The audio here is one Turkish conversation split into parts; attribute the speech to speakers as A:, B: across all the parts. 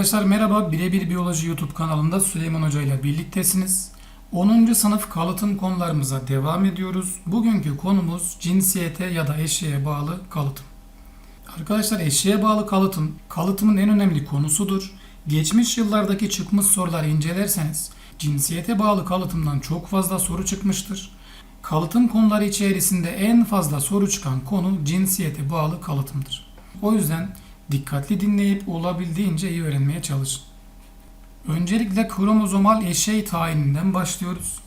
A: Arkadaşlar merhaba, Birebir Biyoloji YouTube kanalında Süleyman Hoca ile birliktesiniz. 10. sınıf kalıtım konularımıza devam ediyoruz. Bugünkü konumuz cinsiyete ya da eşeğe bağlı kalıtım. Arkadaşlar eşeğe bağlı kalıtım, kalıtımın en önemli konusudur. Geçmiş yıllardaki çıkmış soruları incelerseniz cinsiyete bağlı kalıtımdan çok fazla soru çıkmıştır. Kalıtım konuları içerisinde en fazla soru çıkan konu cinsiyete bağlı kalıtımdır. O yüzden dikkatli dinleyip olabildiğince iyi öğrenmeye çalışın. Öncelikle kromozomal eşey tayininden başlıyoruz.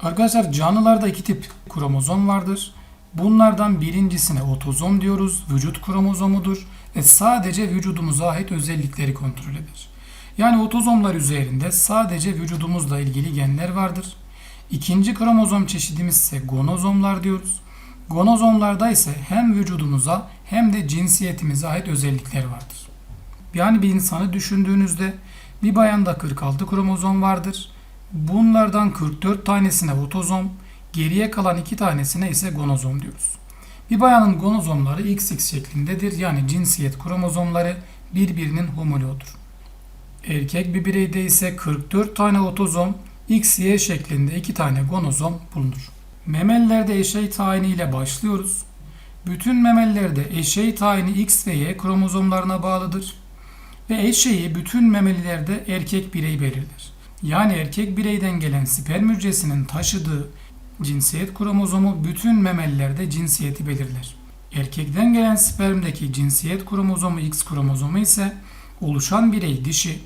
A: Arkadaşlar canlılarda iki tip kromozom vardır. Bunlardan birincisine otozom diyoruz. Vücut kromozomudur ve sadece vücudumuza ait özellikleri kontrol eder. Yani otozomlar üzerinde sadece vücudumuzla ilgili genler vardır. İkinci kromozom çeşidimiz ise gonozomlar diyoruz. Gonozomlarda ise hem vücudumuza hem de cinsiyetimize ait özellikler vardır. Yani bir insanı düşündüğünüzde bir bayanda 46 kromozom vardır. Bunlardan 44 tanesine otozom, geriye kalan 2 tanesine ise gonozom diyoruz. Bir bayanın gonozomları XX şeklindedir. Yani cinsiyet kromozomları birbirinin homoloğudur. Erkek bir bireyde ise 44 tane otozom, XY şeklinde 2 tane gonozom bulunur. Memelilerde eşey tayini ile başlıyoruz. Bütün memelilerde eşey tayini X ve Y kromozomlarına bağlıdır. Ve eşeği bütün memelilerde erkek birey belirler. Yani erkek bireyden gelen sperm hücresinin taşıdığı cinsiyet kromozomu bütün memelilerde cinsiyeti belirler. Erkekten gelen spermdeki cinsiyet kromozomu X kromozomu ise oluşan birey dişi,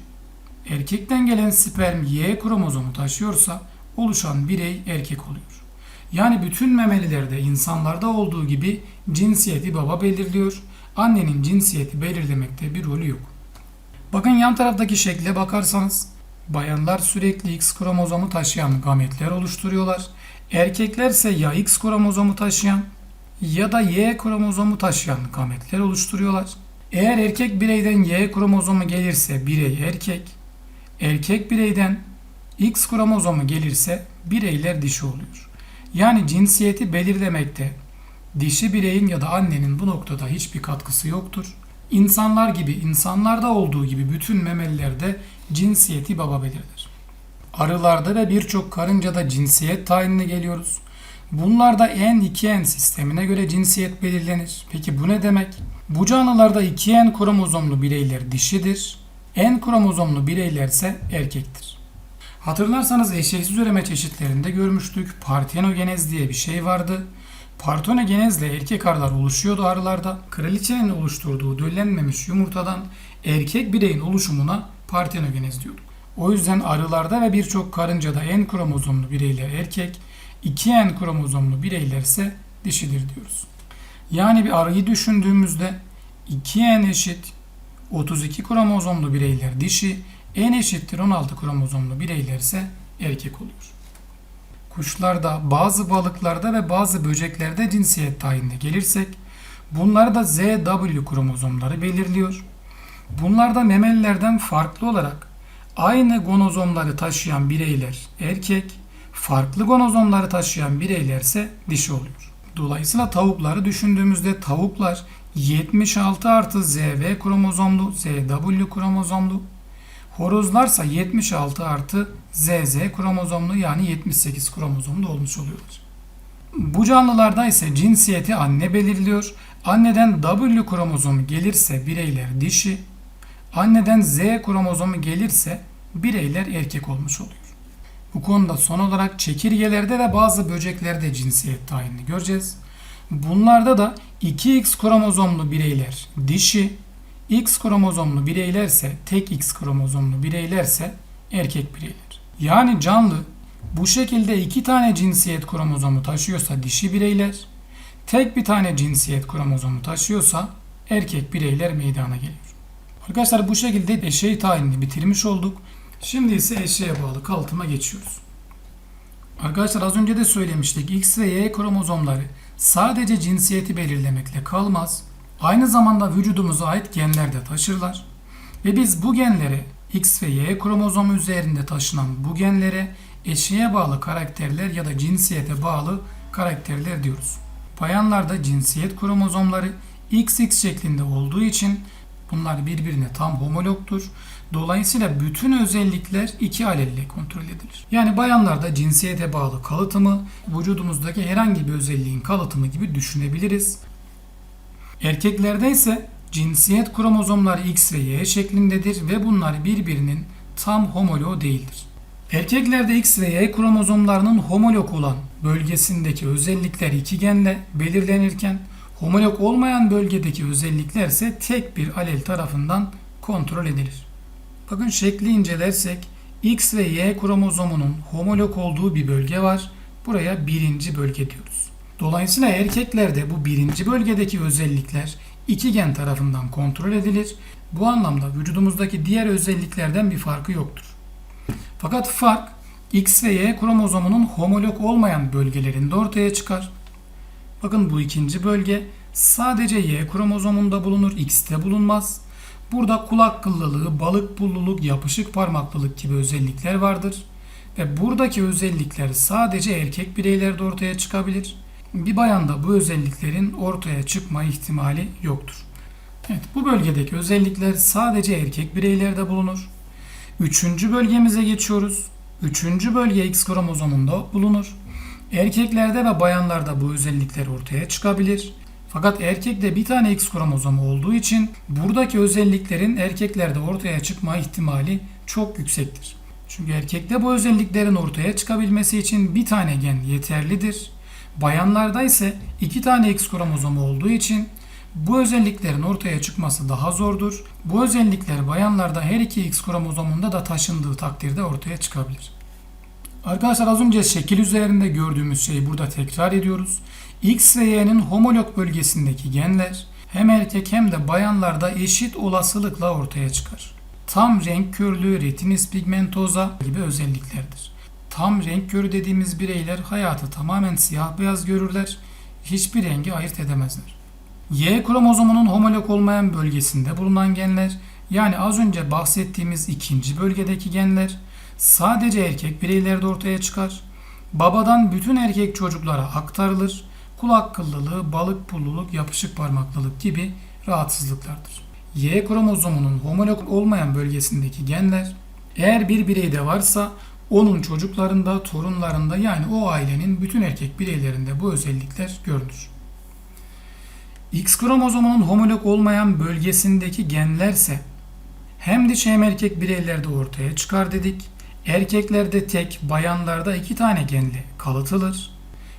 A: erkekten gelen sperm Y kromozomu taşıyorsa oluşan birey erkek oluyor. Yani bütün memelilerde insanlarda olduğu gibi cinsiyeti baba belirliyor. Annenin cinsiyeti belirlemekte bir rolü yok. Bakın yan taraftaki şekle bakarsanız bayanlar sürekli X kromozomu taşıyan gametler oluşturuyorlar. Erkekler ise ya X kromozomu taşıyan ya da Y kromozomu taşıyan gametler oluşturuyorlar. Eğer erkek bireyden Y kromozomu gelirse birey erkek, erkek bireyden X kromozomu gelirse bireyler dişi oluyor. Yani cinsiyeti belirlemekte dişi bireyin ya da annenin bu noktada hiçbir katkısı yoktur. İnsanlar gibi, insanlarda olduğu gibi bütün memelilerde cinsiyeti baba belirler. Arılarda ve birçok karıncada cinsiyet tayinine geliyoruz. Bunlarda N2N sistemine göre cinsiyet belirlenir. Peki bu ne demek? Bu canlılarda 2N kromozomlu bireyler dişidir. N kromozomlu bireyler ise erkektir. Hatırlarsanız eşeğsiz üreme çeşitlerinde görmüştük. Partenogenez diye bir şey vardı. Partenogenezle erkek arılar oluşuyordu arılarda. Kraliçenin oluşturduğu döllenmemiş yumurtadan erkek bireyin oluşumuna partenogenez diyorduk. O yüzden arılarda ve birçok karıncada N kromozomlu bireyler erkek, 2N kromozomlu bireyler ise dişidir diyoruz. Yani bir arıyı düşündüğümüzde 2N eşit 32 kromozomlu bireyler dişi, N eşittir 16 kromozomlu bireyler ise erkek oluyor. Kuşlarda, bazı balıklarda ve bazı böceklerde cinsiyet tayinine gelirsek, bunlarda ZW kromozomları belirliyor. Bunlarda memelilerden farklı olarak aynı gonozomları taşıyan bireyler erkek, farklı gonozomları taşıyan bireyler ise dişi oluyor. Dolayısıyla tavukları düşündüğümüzde tavuklar 76 artı ZV kromozomlu, ZW kromozomlu, Horozlarsa 76 artı ZZ kromozomlu yani 78 kromozomlu olmuş oluyorlar. Bu canlılarda ise cinsiyeti anne belirliyor. Anneden W kromozomu gelirse bireyler dişi, anneden Z kromozomu gelirse bireyler erkek olmuş oluyor. Bu konuda son olarak çekirgelerde ve bazı böceklerde cinsiyet tayinini göreceğiz. Bunlarda da 2X kromozomlu bireyler dişi, X kromozomlu bireylerse, tek X kromozomlu bireylerse erkek bireyler. Yani canlı bu şekilde iki tane cinsiyet kromozomu taşıyorsa dişi bireyler, tek bir tane cinsiyet kromozomu taşıyorsa erkek bireyler meydana geliyor. Arkadaşlar bu şekilde eşeği tayinini bitirmiş olduk. Şimdi ise eşeğe bağlı kalıtıma geçiyoruz. Arkadaşlar az önce de söylemiştik X ve Y kromozomları sadece cinsiyeti belirlemekle kalmaz aynı zamanda vücudumuza ait genler de taşırlar. Ve biz bu genlere X ve Y kromozomu üzerinde taşınan bu genlere eşeğe bağlı karakterler ya da cinsiyete bağlı karakterler diyoruz. Bayanlarda cinsiyet kromozomları XX şeklinde olduğu için Bunlar birbirine tam homologtur. Dolayısıyla bütün özellikler iki alelle kontrol edilir. Yani bayanlarda cinsiyete bağlı kalıtımı vücudumuzdaki herhangi bir özelliğin kalıtımı gibi düşünebiliriz. Erkeklerde ise cinsiyet kromozomları X ve Y şeklindedir ve bunlar birbirinin tam homoloğu değildir. Erkeklerde X ve Y kromozomlarının homolog olan bölgesindeki özellikler iki genle belirlenirken homolog olmayan bölgedeki özellikler ise tek bir alel tarafından kontrol edilir. Bakın şekli incelersek X ve Y kromozomunun homolog olduğu bir bölge var. Buraya birinci bölge diyoruz. Dolayısıyla erkeklerde bu birinci bölgedeki özellikler iki gen tarafından kontrol edilir. Bu anlamda vücudumuzdaki diğer özelliklerden bir farkı yoktur. Fakat fark X ve Y kromozomunun homolog olmayan bölgelerinde ortaya çıkar. Bakın bu ikinci bölge sadece Y kromozomunda bulunur, X'te bulunmaz. Burada kulak kıllılığı, balık pulluluk, yapışık parmaklılık gibi özellikler vardır. Ve buradaki özellikler sadece erkek bireylerde ortaya çıkabilir. Bir bayanda bu özelliklerin ortaya çıkma ihtimali yoktur. Evet, bu bölgedeki özellikler sadece erkek bireylerde bulunur. Üçüncü bölgemize geçiyoruz. Üçüncü bölge X kromozomunda bulunur. Erkeklerde ve bayanlarda bu özellikler ortaya çıkabilir. Fakat erkekte bir tane X kromozomu olduğu için buradaki özelliklerin erkeklerde ortaya çıkma ihtimali çok yüksektir. Çünkü erkekte bu özelliklerin ortaya çıkabilmesi için bir tane gen yeterlidir. Bayanlarda ise iki tane X kromozomu olduğu için bu özelliklerin ortaya çıkması daha zordur. Bu özellikler bayanlarda her iki X kromozomunda da taşındığı takdirde ortaya çıkabilir. Arkadaşlar az önce şekil üzerinde gördüğümüz şeyi burada tekrar ediyoruz. X ve Y'nin homolog bölgesindeki genler hem erkek hem de bayanlarda eşit olasılıkla ortaya çıkar. Tam renk körlüğü, retinis pigmentosa gibi özelliklerdir. Tam renk körü dediğimiz bireyler hayatı tamamen siyah beyaz görürler, hiçbir rengi ayırt edemezler. Y kromozomunun homolog olmayan bölgesinde bulunan genler, yani az önce bahsettiğimiz ikinci bölgedeki genler, sadece erkek bireylerde ortaya çıkar. Babadan bütün erkek çocuklara aktarılır. Kulak kıllılığı, balık pulluluk, yapışık parmaklılık gibi rahatsızlıklardır. Y kromozomunun homolog olmayan bölgesindeki genler eğer bir bireyde varsa onun çocuklarında, torunlarında yani o ailenin bütün erkek bireylerinde bu özellikler görülür. X kromozomunun homolog olmayan bölgesindeki genlerse hem dişi hem erkek bireylerde ortaya çıkar dedik. Erkeklerde tek, bayanlarda iki tane genle kalıtılır.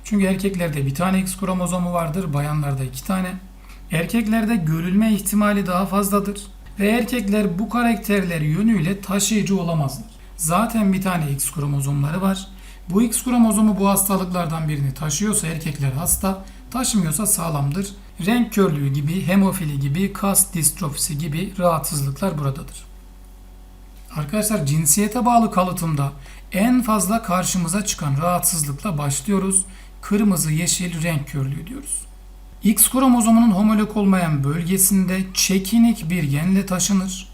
A: Çünkü erkeklerde bir tane X kromozomu vardır, bayanlarda iki tane. Erkeklerde görülme ihtimali daha fazladır ve erkekler bu karakterleri yönüyle taşıyıcı olamazlar. Zaten bir tane X kromozomları var. Bu X kromozomu bu hastalıklardan birini taşıyorsa erkekler hasta, taşımıyorsa sağlamdır. Renk körlüğü gibi, hemofili gibi, kas distrofisi gibi rahatsızlıklar buradadır. Arkadaşlar cinsiyete bağlı kalıtımda en fazla karşımıza çıkan rahatsızlıkla başlıyoruz. Kırmızı yeşil renk körlüğü diyoruz. X kromozomunun homolog olmayan bölgesinde çekinik bir genle taşınır.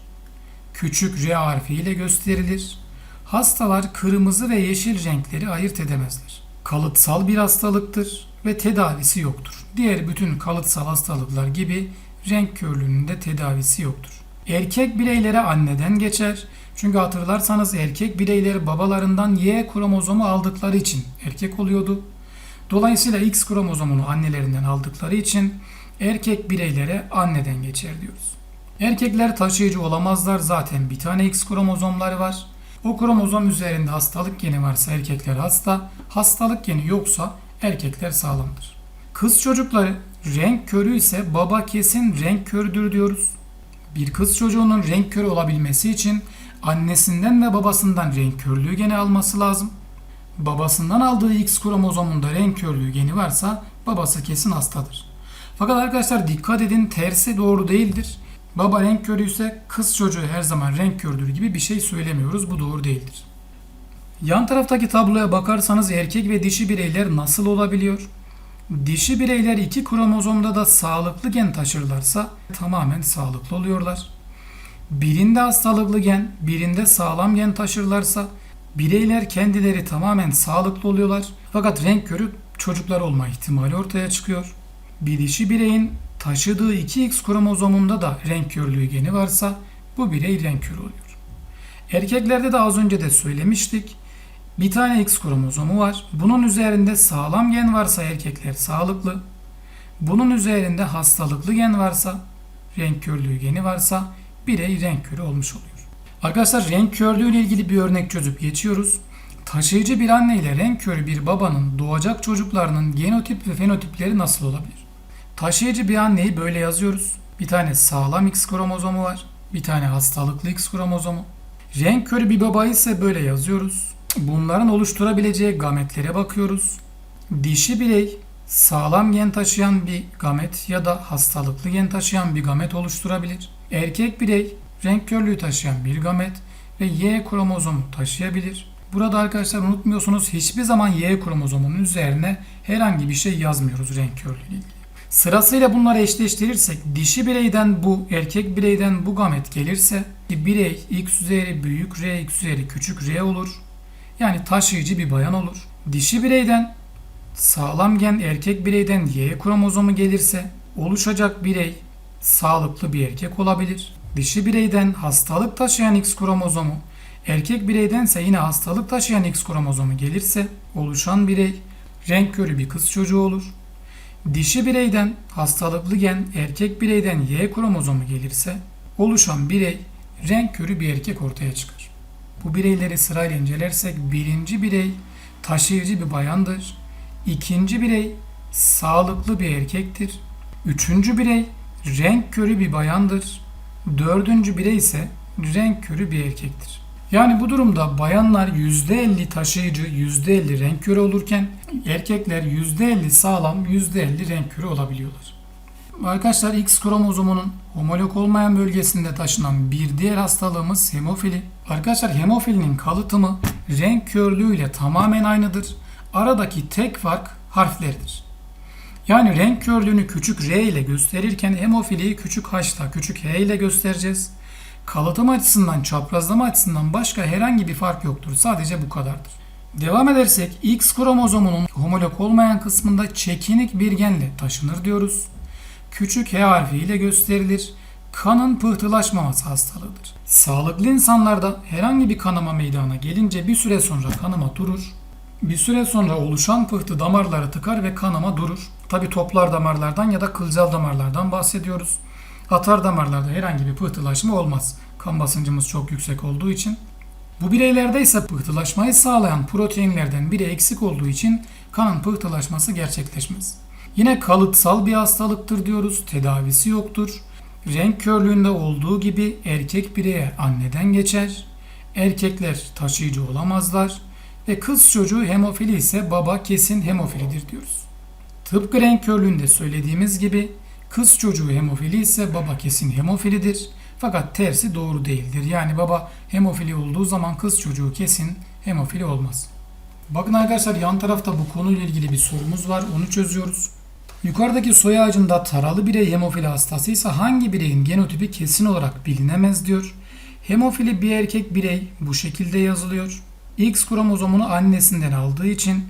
A: Küçük R harfiyle gösterilir. Hastalar kırmızı ve yeşil renkleri ayırt edemezler. Kalıtsal bir hastalıktır ve tedavisi yoktur. Diğer bütün kalıtsal hastalıklar gibi renk körlüğünün de tedavisi yoktur. Erkek bireylere anneden geçer. Çünkü hatırlarsanız erkek bireyleri babalarından Y kromozomu aldıkları için erkek oluyordu. Dolayısıyla X kromozomunu annelerinden aldıkları için erkek bireylere anneden geçer diyoruz. Erkekler taşıyıcı olamazlar zaten bir tane X kromozomları var. O kromozom üzerinde hastalık geni varsa erkekler hasta, hastalık geni yoksa erkekler sağlamdır. Kız çocukları renk körü ise baba kesin renk körüdür diyoruz. Bir kız çocuğunun renk körü olabilmesi için annesinden ve babasından renk körlüğü geni alması lazım. Babasından aldığı X kromozomunda renk körlüğü geni varsa babası kesin hastadır. Fakat arkadaşlar dikkat edin tersi doğru değildir. Baba renk körü ise kız çocuğu her zaman renk kördür gibi bir şey söylemiyoruz. Bu doğru değildir. Yan taraftaki tabloya bakarsanız erkek ve dişi bireyler nasıl olabiliyor? Dişi bireyler iki kromozomda da sağlıklı gen taşırlarsa tamamen sağlıklı oluyorlar. Birinde hastalıklı gen, birinde sağlam gen taşırlarsa bireyler kendileri tamamen sağlıklı oluyorlar. Fakat renk körü çocuklar olma ihtimali ortaya çıkıyor. Bir dişi bireyin taşıdığı 2X kromozomunda da renk körlüğü geni varsa bu birey renk körü oluyor. Erkeklerde de az önce de söylemiştik. Bir tane X kromozomu var. Bunun üzerinde sağlam gen varsa erkekler sağlıklı. Bunun üzerinde hastalıklı gen varsa, renk körlüğü geni varsa birey renk körü olmuş oluyor. Arkadaşlar renk körlüğü ile ilgili bir örnek çözüp geçiyoruz. Taşıyıcı bir anne ile renk körü bir babanın doğacak çocuklarının genotip ve fenotipleri nasıl olabilir? Taşıyıcı bir anneyi böyle yazıyoruz. Bir tane sağlam X kromozomu var. Bir tane hastalıklı X kromozomu. Renk körü bir babayı ise böyle yazıyoruz. Bunların oluşturabileceği gametlere bakıyoruz. Dişi birey sağlam gen taşıyan bir gamet ya da hastalıklı gen taşıyan bir gamet oluşturabilir. Erkek birey renk körlüğü taşıyan bir gamet ve Y kromozomu taşıyabilir. Burada arkadaşlar unutmuyorsunuz hiçbir zaman Y kromozomunun üzerine herhangi bir şey yazmıyoruz renk körlüğü ilgili. Sırasıyla bunları eşleştirirsek dişi bireyden bu, erkek bireyden bu gamet gelirse birey x üzeri büyük R, x üzeri küçük R olur. Yani taşıyıcı bir bayan olur. Dişi bireyden sağlam gen erkek bireyden Y kromozomu gelirse oluşacak birey sağlıklı bir erkek olabilir. Dişi bireyden hastalık taşıyan X kromozomu, erkek bireydense yine hastalık taşıyan X kromozomu gelirse oluşan birey renk körü bir kız çocuğu olur. Dişi bireyden hastalıklı gen erkek bireyden Y kromozomu gelirse oluşan birey renk körü bir erkek ortaya çıkar. Bu bireyleri sırayla incelersek birinci birey taşıyıcı bir bayandır. İkinci birey sağlıklı bir erkektir. Üçüncü birey renk körü bir bayandır. Dördüncü birey ise renk körü bir erkektir. Yani bu durumda bayanlar %50 taşıyıcı, %50 renk körü olurken erkekler %50 sağlam, %50 renk körü olabiliyorlar. Arkadaşlar X kromozomunun homolog olmayan bölgesinde taşınan bir diğer hastalığımız hemofili. Arkadaşlar hemofilinin kalıtımı renk körlüğüyle tamamen aynıdır. Aradaki tek fark harflerdir. Yani renk körlüğünü küçük R ile gösterirken hemofiliyi küçük H ile küçük H ile göstereceğiz. Kalıtım açısından, çaprazlama açısından başka herhangi bir fark yoktur. Sadece bu kadardır. Devam edersek X kromozomunun homolog olmayan kısmında çekinik bir genle taşınır diyoruz. Küçük H harfi ile gösterilir. Kanın pıhtılaşmaması hastalığıdır. Sağlıklı insanlarda herhangi bir kanama meydana gelince bir süre sonra kanama durur. Bir süre sonra oluşan pıhtı damarları tıkar ve kanama durur. Tabi toplar damarlardan ya da kılcal damarlardan bahsediyoruz. Atar damarlarda herhangi bir pıhtılaşma olmaz. Kan basıncımız çok yüksek olduğu için. Bu bireylerde ise pıhtılaşmayı sağlayan proteinlerden biri eksik olduğu için kanın pıhtılaşması gerçekleşmez. Yine kalıtsal bir hastalıktır diyoruz. Tedavisi yoktur. Renk körlüğünde olduğu gibi erkek bireye anneden geçer. Erkekler taşıyıcı olamazlar. Ve kız çocuğu hemofili ise baba kesin hemofilidir diyoruz. Tıpkı renk körlüğünde söylediğimiz gibi kız çocuğu hemofili ise baba kesin hemofilidir. Fakat tersi doğru değildir. Yani baba hemofili olduğu zaman kız çocuğu kesin hemofili olmaz. Bakın arkadaşlar yan tarafta bu konuyla ilgili bir sorumuz var. Onu çözüyoruz. Yukarıdaki soy ağacında taralı birey hemofili hastasıysa hangi bireyin genotipi kesin olarak bilinemez diyor. Hemofili bir erkek birey bu şekilde yazılıyor. X kromozomunu annesinden aldığı için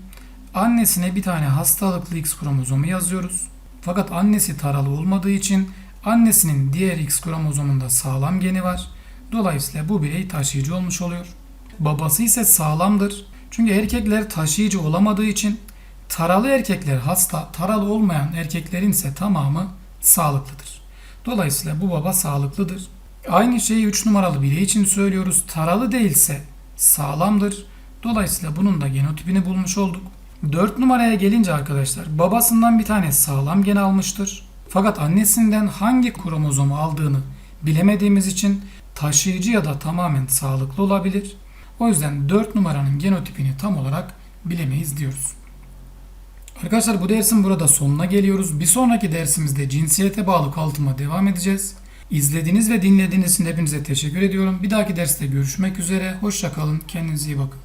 A: annesine bir tane hastalıklı X kromozomu yazıyoruz. Fakat annesi taralı olmadığı için annesinin diğer X kromozomunda sağlam geni var. Dolayısıyla bu birey taşıyıcı olmuş oluyor. Babası ise sağlamdır. Çünkü erkekler taşıyıcı olamadığı için taralı erkekler hasta, taralı olmayan erkeklerin ise tamamı sağlıklıdır. Dolayısıyla bu baba sağlıklıdır. Aynı şeyi 3 numaralı birey için söylüyoruz. Taralı değilse sağlamdır. Dolayısıyla bunun da genotipini bulmuş olduk. 4 numaraya gelince arkadaşlar babasından bir tane sağlam gen almıştır. Fakat annesinden hangi kromozomu aldığını bilemediğimiz için taşıyıcı ya da tamamen sağlıklı olabilir. O yüzden 4 numaranın genotipini tam olarak bilemeyiz diyoruz. Arkadaşlar bu dersin burada sonuna geliyoruz. Bir sonraki dersimizde cinsiyete bağlı kalıtıma devam edeceğiz. İzlediğiniz ve dinlediğiniz için hepinize teşekkür ediyorum. Bir dahaki derste görüşmek üzere. Hoşçakalın. Kendinize iyi bakın.